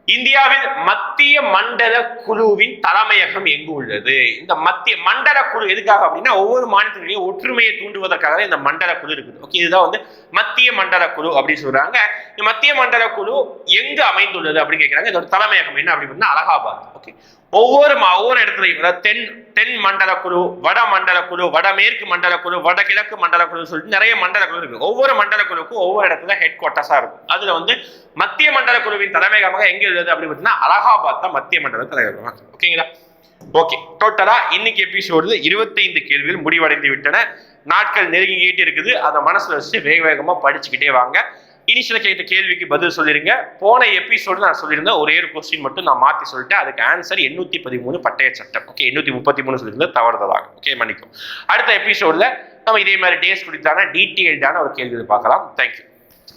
இந்தியாவில் மத்திய மண்டல குழுவின் தலைமையகம் எங்கு உள்ளது? இந்த மத்திய மண்டல குழு எதுக்காக அப்படின்னா ஒவ்வொரு மாநிலத்திலையும் ஒற்றுமையை தூண்டுவதற்காக இந்த மண்டல குழு இருக்குது. ஓகே இதுதான் வந்து மத்திய மண்டல குழு அப்படின்னு சொல்றாங்க. இந்த மத்திய மண்டல குழு எங்கு அமைந்துள்ளது அப்படின்னு கேட்கிறாங்க இதோட தலைமையகம் என்ன அப்படின்னு அலகாபாத். ஓகே ஒவ்வொரு ஒவ்வொரு இடத்துலையும் தென் தென் மண்டல குழு வட மண்டல குழு வடமேற்கு மண்டல குழு வடகிழக்கு மண்டல குழு சொல்லிட்டு நிறைய மண்டல குழு இருக்கு. ஒவ்வொரு மண்டல குழுக்கும் ஒவ்வொரு இடத்துல ஹெட் குவார்ட்டர்ஸா இருக்கும். அதுல வந்து மத்திய மண்டல குழுவின் தலைமையகமாக எங்க உள்ளது அப்படின்னு பார்த்தீங்கன்னா அலகாபாத் தான் மத்திய மண்டல தலைமையகம். ஓகேங்களா ஓகே டோட்டலா இன்னைக்கு எபிசோடு இருபத்தைந்து கேள்விகள் முடிவடைந்து விட்டன. நாட்கள் நெருங்கிக்கிட்டு இருக்குது. அதை மனசில் வச்சு வேக வேகமாக படிச்சுக்கிட்டே வாங்க. இனிஷியல கேட்ட கேள்விக்கு பதில் சொல்லிருங்க. போன எபிசோடு நான் சொல்லியிருந்தேன் ஒரே ஒரு கொஸ்டின் மட்டும் நான் மாற்றி சொல்லிட்டு அதுக்கு ஆன்சர் எண்ணூத்தி பதிமூணு பட்டய சட்டம். ஓகே எண்ணூத்தி முப்பத்தி மூணு சொல்லியிருந்தது தவறுதலாக. ஓகே மன்னிக்கும். அடுத்த எபிசோடில் நம்ம இதே மாதிரி டேஸ் குறித்தான டீட்டெயில்டான ஒரு கேள்வி பார்க்கலாம். தேங்க்யூ